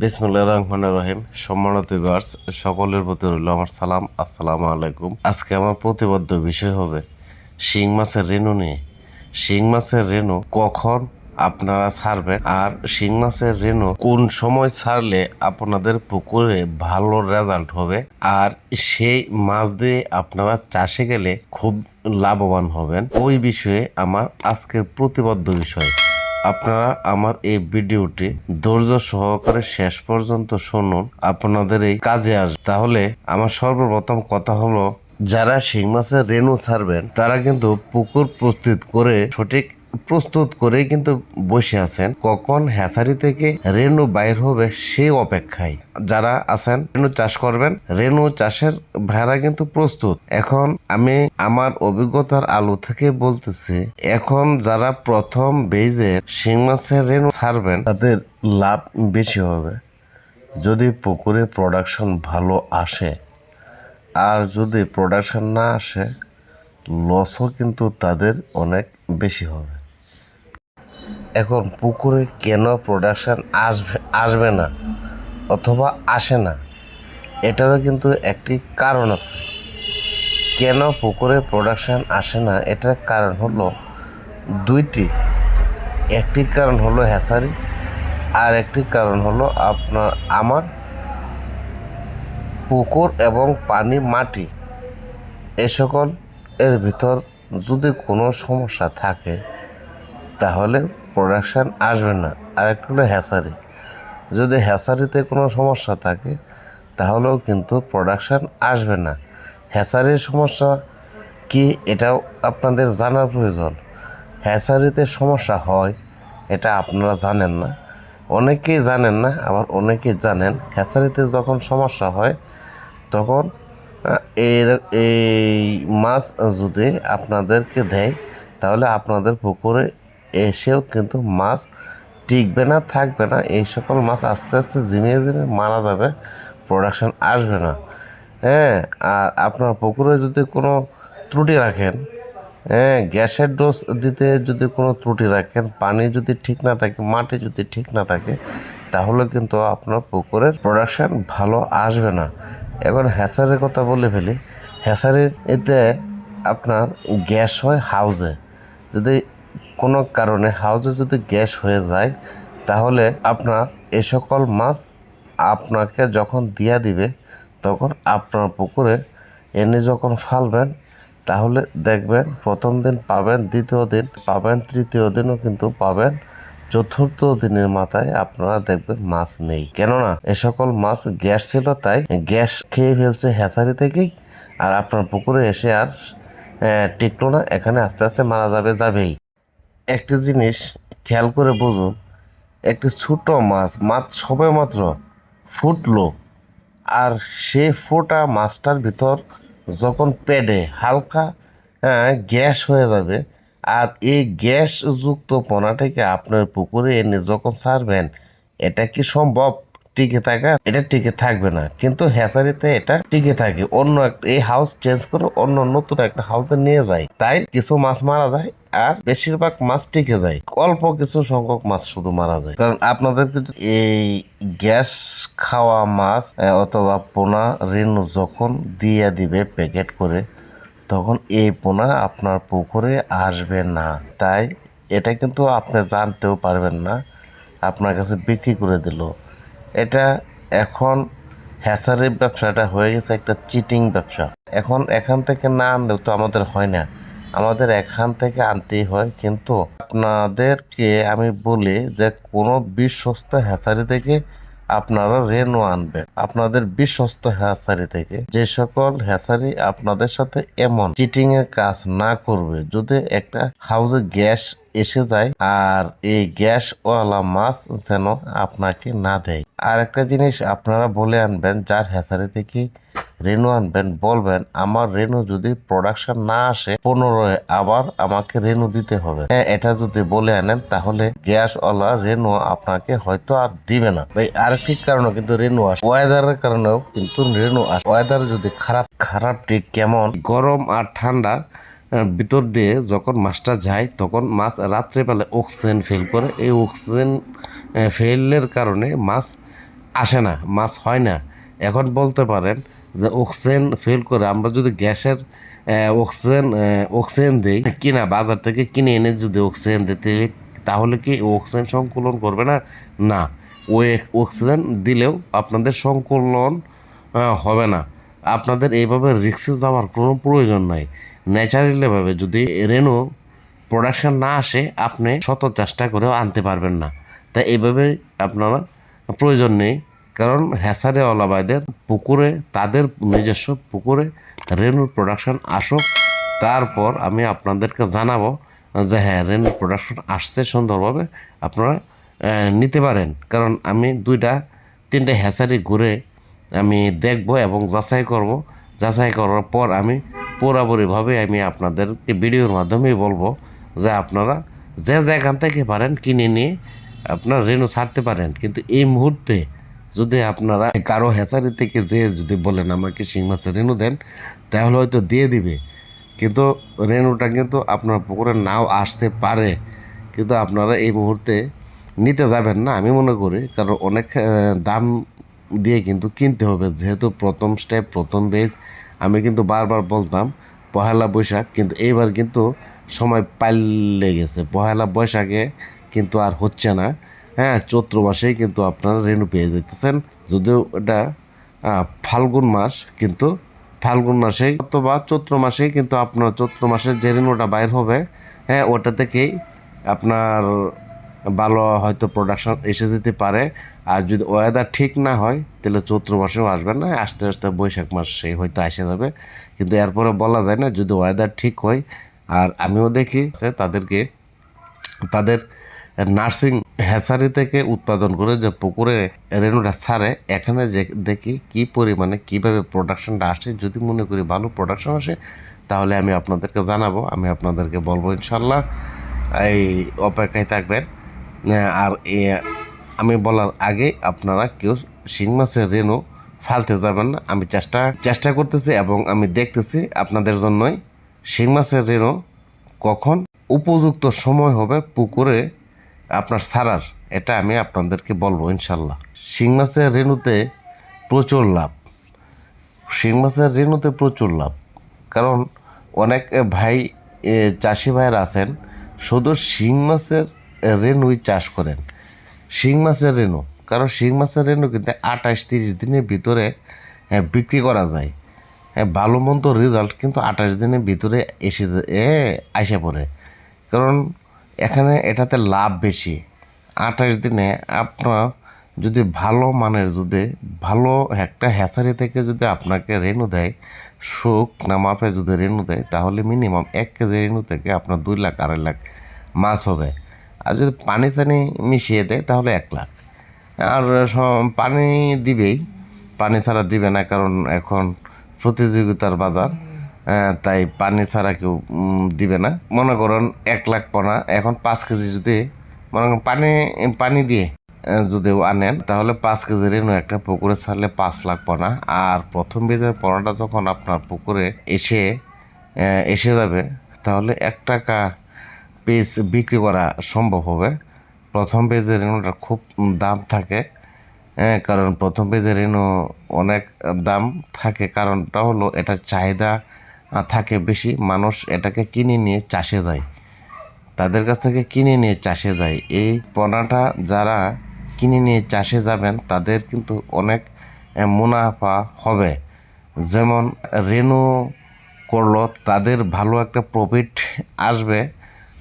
বিসমুল্লাহ রহমান রহিম। সম্মানিত ভিউয়ার্স সকলের প্রতি রইল আমার সালাম। আসসালামু আলাইকুম। আজকে আমার প্রতিবদ্ধ বিষয় হবে শিং মাছের রেণু নিয়ে। শিং মাছের রেণু কখন আপনারা ছাড়বেন আর শিং মাছের রেণু কোন সময় ছাড়লে আপনাদের পুকুরে ভালো রেজাল্ট হবে আর সেই মাছ দিয়ে আপনারা চাষে গেলে খুব লাভবান হবেন। ওই বিষয়ে আমার আজকের প্রতিবদ্ধ বিষয়। আপনারা আমার এই ভিডিওটি ধৈর্য সহকারে শেষ পর্যন্ত শুনুন, আপনাদের এই কাজে আসবে। তাহলে আমার সর্বপ্রথম কথা হলো, যারা শিং মাছের রেনু ছাড়বেন, তারা কিন্তু পুকুর প্রস্তুত করে সঠিক প্রস্তুত করেই কিন্তু বসে আছেন। কখন হ্যাচারি থেকে রেণু বাইর হবে সেই অপেক্ষায়। যারা আছেন, রেণু চাষ করবেন। রেণু চাষের ভাড়া কিন্তু প্রস্তুত। এখন আমি আমার অভিজ্ঞতার আলো থেকে বলতেছি, এখন যারা প্রথম বেজের শিং মাছের রেণু ছাড়বেন, তাদের লাভ বেশি হবে। যদি পুকুরে প্রোডাকশন ভালো আসে, আর যদি প্রোডাকশন না আসে লসও কিন্তু তাদের অনেক বেশি হবে। এখন পুকুরে কেন প্রোডাকশান আসবে আসবে না? অথবা আসে না? এটারও কিন্তু একটি কারণ আছে। কেন পুকুরে প্রোডাকশান আসে না? এটার কারণ হলো দুইটি। একটি কারণ হলো হ্যাসারি আর একটি কারণ হলো আপনার, আমার পুকুর এবং পানি, মাটি। এ সকল এর ভিতর যদি কোনো সমস্যা থাকে, তাহলে প্রোডাকশান আসবে না। আর একটা হলো হ্যাসারি যদি হ্যাসারিতে কোনো সমস্যা থাকে, তাহলেও কিন্তু প্রোডাকশান আসবে না। হ্যাসারির সমস্যা কি এটাও আপনাদের জানার প্রয়োজন। হ্যাসারিতে সমস্যা হয়, এটা আপনারা জানেন না। অনেকেই জানেন না, আবার অনেকেই জানেন হ্যাসারিতে যখন সমস্যা হয়, তখন এর, এই মাছ যদি আপনাদেরকে দেয়, তাহলে আপনাদের পুকুরে এসেও কিন্তু মাছ টিকবে না, থাকবে না। এই সকল মাছ আস্তে আস্তে জিমিয়ে জিমিয়ে মারা যাবে প্রোডাকশন আসবে না। হ্যাঁ আর আপনার পুকুরে যদি কোনো ত্রুটি রাখেন হ্যাঁ গ্যাসের ডোজ দিতে যদি কোনো ত্রুটি রাখেন, পানি যদি ঠিক না থাকে, মাটি যদি ঠিক না থাকে, তাহলে কিন্তু আপনার পুকুরের প্রোডাকশান ভালো আসবে না। এখন হ্যাসারের কথা বলে ফেলি। হ্যাসারের এতে আপনার গ্যাস হয় হাউজে যদি কোনো কারণে হাউজে যদি গ্যাস হয়ে যায়, তাহলে আপনার এ সকল মাছ আপনাকে যখন দিয়া দিবে, তখন আপনার পুকুরে এনে যখন ফালবেন, তাহলে দেখবেন প্রথম দিন পাবেন, দ্বিতীয় দিন পাবেন, তৃতীয় দিনও কিন্তু পাবেন, চতুর্থ দিনের মাথায় আপনারা দেখবেন মাছ নেই। কেননা এ সকল মাছ গ্যাস ছিল, তাই গ্যাস খেয়ে ফেলছে হ্যাচারি থেকেই, আর আপনার পুকুরে এসে আর টিকলো না, এখানে আস্তে আস্তে মারা যাবে, যাবেই। একটি জিনিস খেয়াল করে বুঝুন একটি ছোট মাছ মাছ সবে মাত্র ফুটলো। আর সে ফোটা মাছটার ভিতর যখন পেডে হালকা হ্যাঁ, গ্যাস হয়ে যাবে আর এই গ্যাসযুক্ত পোনাটাকে আপনার পুকুরে এনে যখন ছাড়বেন এটা কি সম্ভব? টিকে থাকা, এটা টিকে থাকবে না। কিন্তু হ্যাচারিতে এটা টিকে থাকে। অন্য একটা এই হাউস চেঞ্জ করে অন্য নতুন একটা হাউসে নিয়ে যায়। তাই কিছু মাছ মারা যায় আর বেশিরভাগ মাছ টিকে যায়। অল্প কিছু সংখ্যক মাছ শুধু মারা যায়। কারণ আপনাদের এই গ্যাস খাওয়া মাছ অথবা পোনা রেণু যখন দিয়ে দিবে প্যাকেট করে, তখন এই পোনা আপনার পুকুরে আসবে না। তাই এটা কিন্তু আপনি জানতেও পারবেন না। আপনার কাছে বিক্রি করে দিল। এটা এখন হ্যাসারির ব্যবসাটা হয়ে গেছে একটা চিটিং ব্যবসা। এখন এখান থেকে না আনলেও তো আমাদের হয় না। আমাদের এখান থেকে আনতেই হয়, কিন্তু আপনাদেরকে আমি বলি যে কোনো বিশ্বস্ত হ্যাচারি থেকে আপনারা রেনো আনবেন। আপনাদের বিশ্বস্ত হ্যাসারি থেকে যে সকল হ্যাসারি আপনাদের সাথে এমন চিটিং এর কাজ না করবে। যদি একটা হাউসে গ্যাস এসে যায় আর এই গ্যাস ওয়ালা মাছ যেন আপনাকে না দেয়। আর একটা জিনিস আপনারা বলে আনবেন, যার হ্যাসারি থেকে রেনু আনবেন, বলবেন, আমার রেনু যদি প্রোডাকশন না আসে, পনেরোয় আবার আমাকে রেনু দিতে হবে। হ্যাঁ এটা যদি বলে আনেন, তাহলে গ্যাসওয়ালা রেনু আপনাকে হয়তো আর দিবে না। ভাই, আরেকটি কারণে কিন্তু রেনু আসে। ওয়েদারের কারণেও কিন্তু রেনু আসে। ওয়েদার যদি খারাপ খারাপ ঠিক কেমন, গরম আর ঠান্ডা ভিতর দিয়ে যখন মাছটা যায়, তখন মাছ রাত্রেবেলা অক্সিজেন ফেল করে। এই অক্সিজেন ফেলের কারণে মাছ আসে না, মাছ হয় না। এখন বলতে পারেন যে অক্সিজেন ফেল করে আমরা যদি গ্যাসের অক্সিজেন অক্সিজেন দিই, কিনা বাজার থেকে কিনে এনে যদি অক্সিজেন দিতে তাহলে কি অক্সিজেন সংকুলন করবে না? না। ওই অক্সিজেন দিলেও আপনাদের সংকুলন হবে না। আপনাদের এইভাবে রিক্সে যাওয়ার কোনো প্রয়োজন নাই। ন্যাচারালিভাবে যদি রেনু প্রোডাকশান না আসে, আপনি শত চেষ্টা করেও আনতে পারবেন না। তাই এইভাবে আপনারা প্রয়োজন নেই। কারণ হ্যাসারে অলাবাইদের পুকুরে, তাদের নিজস্ব পুকুরে রেনুর প্রোডাকশন আসুক, তারপর আমি আপনাদেরকে জানাব যে হ্যাঁ রেনুর প্রোডাকশন আসছে সুন্দরভাবে, আপনারা নিতে পারেন। কারণ আমি দুইটা, তিনটে হ্যাসারি ঘুরে আমি দেখব এবং যাচাই করব। যাচাই করার পর আমি পুরোপুরিভাবে আমি আপনাদেরকে ভিডিওর মাধ্যমেই বলব যে আপনারা যে যেখান থেকে পারেন কিনে নিয়ে আপনার রেনু ছাড়তে পারেন। কিন্তু এই মুহূর্তে যদি আপনারা কারও হেসারি থেকে যে যদি বলেন আমাকে শিং মাছের রেনু দেন, তাহলে হয়তো দিয়ে দিবে। কিন্তু রেনুটা কিন্তু আপনার পুকুরে নাও আসতে পারে। কিন্তু আপনারা এই মুহূর্তে নিতে যাবেন না, আমি মনে করি। কারণ অনেক দাম দিয়ে কিন্তু কিনতে হবে। যেহেতু প্রথম স্টেপ প্রথম বেজ আমি কিন্তু বারবার বলতাম, পহেলা বৈশাখ কিন্তু এইবার কিন্তু সময় পাল্লে গেছে। পহেলা বৈশাখে কিন্তু আর হচ্ছে না। হ্যাঁ চৈত্র মাসেই কিন্তু আপনারা রেনু পেয়ে যেতেছেন যদিও এটা ফাল্গুন মাস, কিন্তু ফাল্গুন মাসেই অথবা চৈত্র মাসেই কিন্তু আপনার চৈত্র মাসের যে রেনুটা বাইর হবে হ্যাঁ ওটা থেকেই আপনার ভালো হয়তো প্রোডাকশন এসে যেতে পারে। আর যদি ওয়েদার ঠিক না হয়, তাহলে চৈত্র মাসেও আসবে না, আস্তে আস্তে বৈশাখ মাসে হয়তো এসে যাবে। কিন্তু এরপরে বলা যায় না, যদি ওয়েদার ঠিক হয়, আর আমিও দেখি, তাদেরকে, তাদের নার্সিং হ্যাচারি থেকে উৎপাদন করে যে পুকুরে রেনুটা ছাড়ে, এখানে যে দেখি কি পরিমাণে, কীভাবে প্রোডাকশনটা আসে, যদি মনে করি ভালো প্রোডাকশন আসে, তাহলে আমি আপনাদেরকে জানাব, আমি আপনাদেরকে বলব ইনশাল্লাহ এই অপেক্ষায় থাকবেন। আর আমি বলার আগে আপনারা কেউ শিং মাছের রেনু ফালতে যাবেন না। আমি চেষ্টা চেষ্টা করতেছি এবং আমি দেখতেছি আপনাদের জন্যই শিং মাছের রেনু কখন উপযুক্ত সময় হবে পুকুরে আপনার ছাড়ার এটা আমি আপনাদেরকে বলব ইনশাল্লাহ। শিং মাছের রেনুতে প্রচুর লাভ। শিং মাছের রেনুতে প্রচুর লাভ। কারণ অনেক ভাই চাষি ভাইয়েরা আছেন শুধু শিং মাছের রেনুই চাষ করেন। শিং মাছের রেনু কারণ শিং মাছের রেনু কিন্তু আঠাশ তিরিশ দিনের ভিতরে হ্যাঁ, বিক্রি করা যায়। হ্যাঁ ভালো মন্দ রেজাল্ট কিন্তু আঠাশ দিনের ভিতরে এসে এ আইসা পড়ে। কারণ এখানে এটাতে লাভ বেশি। আঠাশ দিনে আপনার যদি ভালো মানের যদি ভালো একটা হ্যাচারি থেকে যদি আপনাকে রেনু দেয় শোক না মাপে যদি রেনু দেয়, তাহলে মিনিমাম এক কেজি রেনু থেকে আপনার দুই লাখ, আড়াই লাখ মাছ হবে। আর যদি পানি চানি মিশিয়ে দেয়, তাহলে এক লাখ। আর পানি দিবেই। পানি ছাড়া দিবে না, কারণ এখন প্রতিযোগিতার বাজার। তাই পানি ছাড়া কেউ দিবে না। মনে করেন এক লাখ পোনা। এখন পাঁচ কেজি যদি মনে করেন পানি পানি দিয়ে আহ, যদি আনেন তাহলে পাঁচ কেজি একটা পুকুরে ছাড়লে পাঁচ লাখ পোনা। আর প্রথম বীজের পোনাটা যখন আপনার পুকুরে এসে এসে যাবে তাহলে এক টাকা পিস বিক্রি করা সম্ভব হবে। প্রথম পেজের রেনুটা খুব দাম থাকে হ্যাঁ কারণ প্রথম পেজের রেনু অনেক দাম থাকে। কারণটা হলো এটার চাহিদা থাকে বেশি, মানুষ এটাকে কিনে নিয়ে চাষে যায়। তাদের কাছ থেকে কিনে নিয়ে চাষে যায়। এই পণ্যটা যারা কিনে নিয়ে চাষে যাবেন, তাদের কিন্তু অনেক মুনাফা হবে। যেমন রেনু করল, তাদের ভালো একটা প্রফিট আসবে।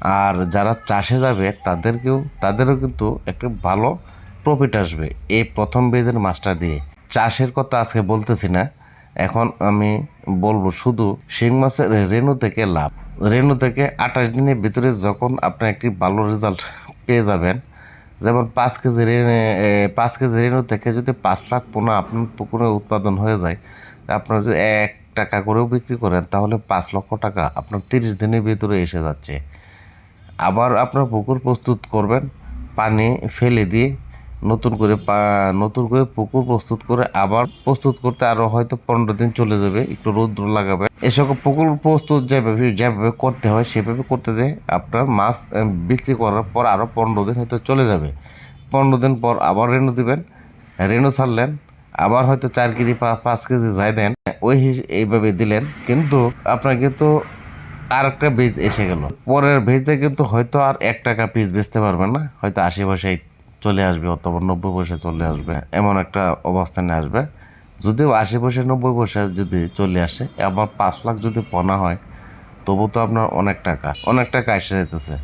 আর যারা চাষে যাবে, তাদেরকেও, তাদেরও কিন্তু একটা ভালো প্রফিট আসবে। এই প্রথম বেদের মাছটা দিয়ে। চাষের কথা আজকে বলতেছি না। এখন আমি বলব শুধু শিং মাছের রেনু থেকে লাভ। রেনু থেকে আঠাশ দিনের ভিতরে যখন আপনি একটি ভালো রেজাল্ট পেয়ে যাবেন, যেমন পাঁচ কেজি রেনে পাঁচ কেজি রেনু থেকে যদি পাঁচ লাখ পোনা আপনার পুকুরে উৎপাদন হয়ে যায়, আপনার যদি এক টাকা করেও বিক্রি করেন, তাহলে পাঁচ লক্ষ টাকা আপনার তিরিশ দিনের ভিতরে এসে যাচ্ছে। আবার আপনার পুকুর প্রস্তুত করবেন, পানি ফেলে দিয়ে নতুন করে নতুন করে পুকুর প্রস্তুত করে আবার প্রস্তুত করতে আরও হয়তো পনেরো দিন চলে যাবে, একটু রৌদ্র লাগাবে। এসব পুকুর প্রস্তুত যেভাবে যেভাবে করতে হয়, সেভাবে করতে যে আপনার মাছ বিক্রি করার পর আরও পনেরো দিন হয়তো চলে যাবে। পনেরো দিন পর আবার রেনু দিবেন রেনু ছাড়লেন, আবার হয়তো চার কেজি পাঁচ কেজি যাই দেন, ওই এইভাবে দিলেন, কিন্তু আপনার কিন্তু আর একটা বীজ এসে গেল। পরের ভেজে কিন্তু হয়তো আর এক টাকা পিস বেচতে পারবেন না, হয়তো আশি পয়সায় চলে আসবে অথবা নব্বই পয়সা চলে আসবে, এমন একটা অবস্থানে আসবে। যদিও আশি পয়সা, নব্বই পয়সা যদি চলে আসে, আবার পাঁচ লাখ যদি পনা হয়, তবু তো আপনার অনেক টাকা অনেক টাকা এসে যেতেছে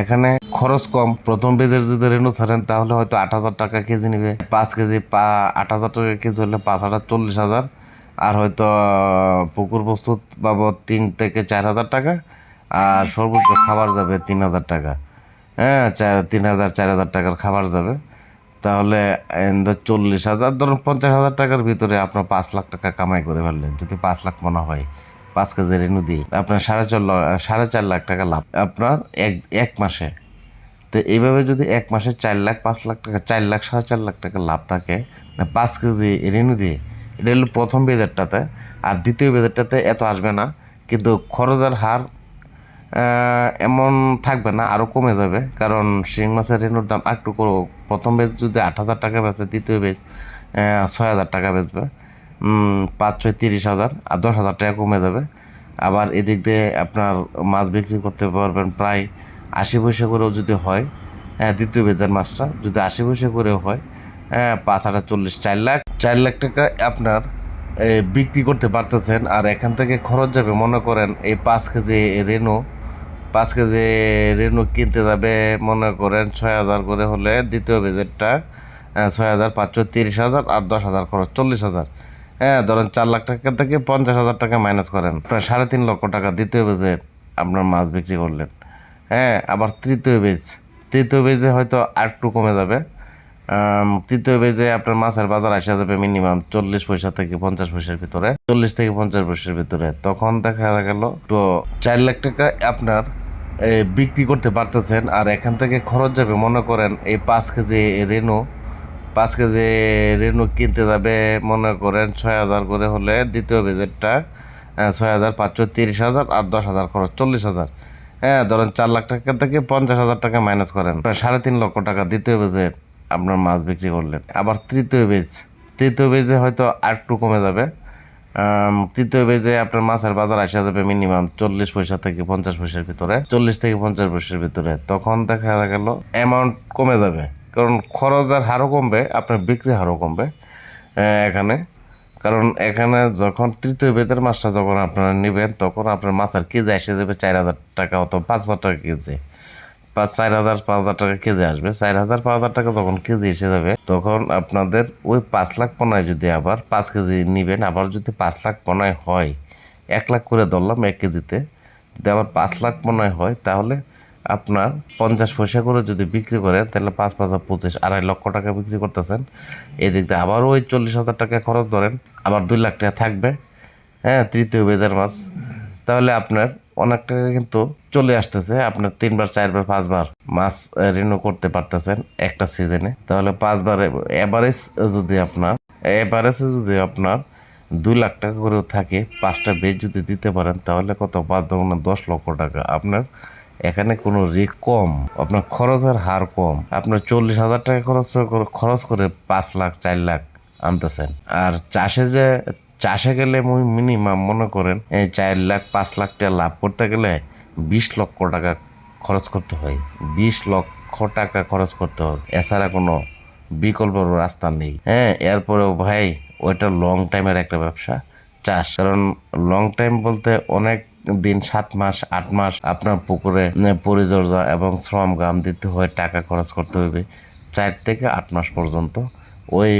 এখানে খরচ কম, প্রথম বেজের যদি রেনু ছাড়েন, তাহলে হয়তো আট হাজার টাকা কেজি নেবে। পাঁচ কেজি, পা, আট হাজার টাকা কেজি হলে পাঁচ হাজার, চল্লিশ হাজার, আর হয়তো, পুকুর প্রস্তুত বাবদ তিন থেকে চার হাজার টাকা, আর সর্বোচ্চ খাবার যাবে তিন হাজার টাকা। হ্যাঁ চার, তিন হাজার, চার হাজার টাকার খাবার যাবে। তাহলে চল্লিশ হাজার, ধরুন পঞ্চাশ হাজার টাকার ভিতরে আপনার পাঁচ লাখ টাকা কামাই করে ফেললেন। যদি পাঁচ লাখ মনে হয়, পাঁচ কেজি রেনু দিয়ে, আপনার সাড়ে চার সাড়ে চার লাখ টাকা লাভ। আপনার এক এক মাসে। তো এইভাবে যদি এক মাসে চার লাখ, পাঁচ লাখ টাকা, চার লাখ, সাড়ে চার লাখ টাকা লাভ থাকে মানে পাঁচ কেজি রেনু দিয়ে, এটা হলো প্রথম বেজারটাতে। আর দ্বিতীয় বেজারটাতে এত আসবে না, কিন্তু খরচের হার এমন থাকবে না আরও কমে যাবে। কারণ শিং মাছের রেনুর দাম একটু করো- প্রথম বেচ যদি আট হাজার টাকা বেচে, দ্বিতীয় বেচ ছয় হাজার টাকা বেচবে। পাঁচ, ছয়, তিরিশ হাজার আর দশ হাজার টাকা কমে যাবে। আবার এদিক দিয়ে আপনার মাছ বিক্রি করতে পারবেন প্রায় আশি পয়সা করেও যদি হয় হ্যাঁ দ্বিতীয় বেজার মাছটা যদি আশি পয়সা করেও হয় হ্যাঁ পাঁচ হাজার চল্লিশ, চার লাখ চার লাখ টাকা আপনার বিক্রি করতে পারতেছেন। আর এখান থেকে খরচ যাবে, মনে করেন এই পাঁচ কেজি রেনু পাঁচ কেজি রেনু কিনতে যাবে, মনে করেন ছয় হাজার করে হলে দ্বিতীয় বেজেটটা ছয় হাজার পাঁচশো তিরিশ হাজার আর দশ হাজার খরচ, চল্লিশ হাজার। হ্যাঁ ধরেন চার লাখ টাকা থেকে পঞ্চাশ হাজার টাকা মাইনাস করেন। প্রায় সাড়ে তিন লক্ষ টাকা দ্বিতীয় বেজে আপনার মাছ বিক্রি করলেন। হ্যাঁ আবার তৃতীয় বেজ, তৃতীয় বেজে হয়তো আর একটু কমে যাবে। তৃতীয় বেজে আপনার মাছের বাজার আসা যাবে মিনিমাম চল্লিশ পয়সা থেকে পঞ্চাশ পয়সার ভিতরে, চল্লিশ থেকে পঞ্চাশ পয়সার ভিতরে। তখন দেখা গেল তো চার লাখ টাকা আপনার বিক্রি করতে পারতেছেন, আর এখান থেকে খরচ যাবে, মনে করেন এই পাঁচ কেজি রেনু পাঁচ কেজি রেনু কিনতে যাবে, মনে করেন ছয় হাজার করে হলে দ্বিতীয় বেজেটটা ছয় হাজার পাঁচশো তিরিশ হাজার আর দশ হাজার খরচ, চল্লিশ হাজার। হ্যাঁ ধরেন চার লাখ টাকা থেকে পঞ্চাশ হাজার টাকা মাইনাস করেন। সাড়ে তিন লক্ষ টাকা দ্বিতীয় বেজে আপনার মাছ বিক্রি করলেন। আবার তৃতীয় বেজ, তৃতীয় বেজে হয়তো আর একটু কমে যাবে। তৃতীয় বেজে আপনার মাছের বাজার আসা যাবে মিনিমাম চল্লিশ পয়সা থেকে পঞ্চাশ পয়সার ভিতরে। চল্লিশ থেকে পঞ্চাশ পয়সার ভিতরে। তখন দেখা গেল অ্যামাউন্ট কমে যাবে। কারণ খরচের হারও কমবে, আপনার বিক্রি হারও কমবে এখানে। কারণ এখানে যখন তৃতীয় বেদের মাছটা যখন আপনারা নেবেন, তখন আপনার মাছের কেজি এসে যাবে চার হাজার টাকা অথবা পাঁচ হাজার টাকা কেজি। পাঁচ, চার হাজার, পাঁচ হাজার টাকা কেজি আসবে। চার হাজার, পাঁচ হাজার টাকা যখন কেজি এসে যাবে, তখন আপনাদের ওই পাঁচ লাখ পনায় যদি আবার পাঁচ কেজি নেবেন, আবার যদি পাঁচ লাখ পনায় হয়, এক লাখ করে ধরলাম এক কেজিতে, যদি আবার পাঁচ লাখ পনায় হয়, তাহলে আপনার পঞ্চাশ পয়সা করে যদি বিক্রি করেন, তাহলে পাঁচ পাঁচ পঁচিশ, আড়াই লক্ষ টাকা বিক্রি করতেছেন। এদিক দিয়ে আবারও ওই চল্লিশ হাজার টাকা খরচ ধরেন, আবার দুই লাখ টাকা থাকবে। হ্যাঁ তৃতীয় বেজার মাছ। তাহলে আপনার অনেক টাকা কিন্তু চলে আসতেছে। আপনার তিনবার, চারবার, পাঁচবার মাছ রিনিউ করতে পারতেছেন একটা সিজনে তাহলে পাঁচবার এভারেজ যদি আপনার এভারেজে যদি আপনার দুই লাখ টাকা করেও থাকে, পাঁচটা বেজ যদি দিতে পারেন, তাহলে কত? পাঁচ দোকানে দশ লক্ষ টাকা। আপনার এখানে কোনো রিস্ক কম, আপনার খরচের হার কম। আপনার চল্লিশ হাজার টাকা খরচ খরচ করে পাঁচ লাখ, চার লাখ আনতেছেন। আর চাষে যে চাষে গেলে মুই মিনিমাম মনে করেন, এই চার লাখ, পাঁচ লাখ টাকা লাভ করতে গেলে বিশ লক্ষ টাকা খরচ করতে হয়। বিশ লক্ষ টাকা খরচ করতে হবে এছাড়া কোনো বিকল্প রাস্তা নেই। হ্যাঁ এরপরেও ভাই, ওইটা লং টাইমের একটা ব্যবসা, চাষ। কারণ লং টাইম বলতে অনেক দিন, সাত মাস, আট মাস আপনার পুকুরে পরিচর্যা এবং শ্রম, গাম দিতে হয়, টাকা খরচ করতে হবে চার থেকে আট মাস পর্যন্ত ওই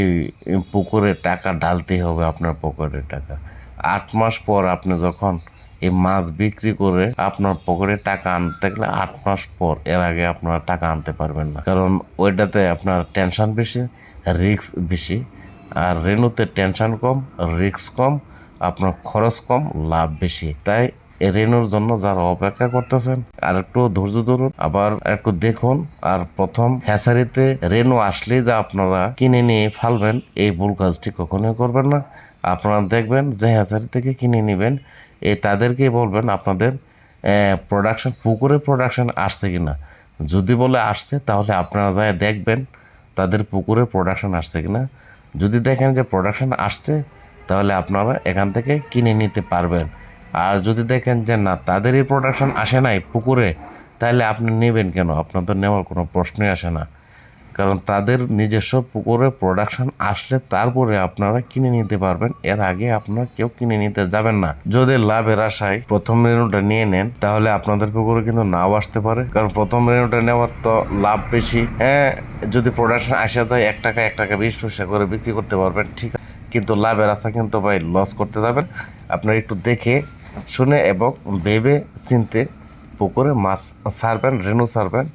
পুকুরে টাকা ঢালতেই হবে আপনার পুকুরের টাকা। আট মাস পর আপনি যখন এই মাছ বিক্রি করে আপনার পকেটে টাকা আনতে গেলে আট মাস পর এর আগে আপনারা টাকা আনতে পারবেন না। কারণ ওইটাতে আপনার টেনশন বেশি রিস্ক বেশি। আর রেনুতে টেনশন কম রিস্ক কম, আপনার খরচ কম, লাভ বেশি। তাই রেনুর জন্য যারা অপেক্ষা করতেছেন, আর একটু ধৈর্য ধরুন, আবার একটু দেখুন। আর প্রথম হ্যাসারিতে রেনু আসলে যা আপনারা কিনে নিয়ে ফালবেন, এই ভুল কাজটি কখনোই করবেন না। আপনারা দেখবেন যে হ্যাসারি থেকে কিনে নেবেন এই তাদেরকেই বলবেন আপনাদের প্রোডাকশন পুকুরে প্রোডাকশন আসছে কি না যদি বলে আসছে, তাহলে আপনারা যায় দেখবেন তাদের পুকুরে প্রোডাকশন আসছে কিনা। যদি দেখেন যে প্রোডাকশন আসছে, তাহলে আপনারা এখান থেকে কিনে নিতে পারবেন। আর যদি দেখেন যে না তাদেরই প্রোডাকশন আসে নাই পুকুরে তাহলে আপনি নেবেন কেন? আপনার তো নেওয়ার কোনো প্রশ্নই আসে না। কারণ তাদের নিজস্ব পুকুরে প্রোডাকশন আসলে তারপরে আপনারা কিনে নিতে পারবেন। এর আগে আপনারা কেউ কিনে নিতে যাবেন না। যদি লাভের আশায় প্রথম রেণুটা নিয়ে নেন, তাহলে আপনাদের পুকুরে কিন্তু নাও আসতে পারে। কারণ প্রথম রেণুটা নেওয়ার তো লাভ বেশি। হ্যাঁ যদি প্রোডাকশন আসা যায়, এক টাকা এক টাকা বিশ পয়সা করে বিক্রি করতে পারবেন, ঠিক। কিন্তু লাভের আশা কিন্তু ভাই লস করতে যাবেন। আপনারা একটু দেখে শুনে এবং ভেবে চিনতে পুকুরে মাছ ছাড়বেন রেণু ছাড়বেন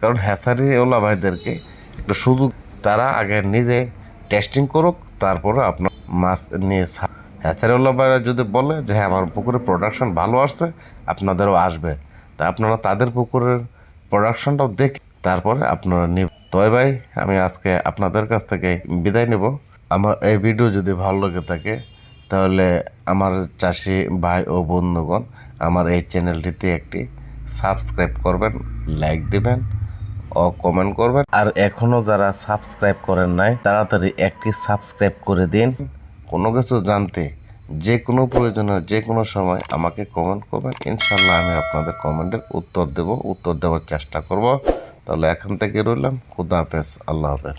কারণ হ্যাসারি ওলা ভাইদেরকে একটা সুযোগ, তারা আগে নিজে টেস্টিং করুক, তারপরে আপনার মাছ নিয়ে ছা- হ্যাসারি ওলা ভাইরা যদি বলে যে হ্যাঁ আমার পুকুরে প্রোডাকশন ভালো আসছে, আপনাদেরও আসবে। তা আপনারা তাদের পুকুরের প্রোডাকশনটাও দেখে তারপরে আপনারা নিব। তবে ভাই, আমি আজকে আপনাদের কাছ থেকে বিদায় নেব। আমার এই ভিডিও যদি ভালো লাগে থাকে তাহলে আমার চাষি ভাই ও বন্ধুগণ, আমার এই চ্যানেলটিতে একটি সাবস্ক্রাইব করবেন, লাইক দিবেন ও কমেন্ট করবেন। আর এখনও যারা সাবস্ক্রাইব করেন নাই, তাড়াতাড়ি একটি সাবস্ক্রাইব করে দিন। কোনো কিছু জানতে, যে কোনো প্রয়োজনে, যে কোনো সময় আমাকে কমেন্ট করবেন। ইনশাল্লাহ আমি আপনাদের কমেন্টের উত্তর দেব, উত্তর দেওয়ার চেষ্টা করব। তাহলে এখান থেকে রইলাম। খুদা হাফেজ। আল্লাহ হাফেজ।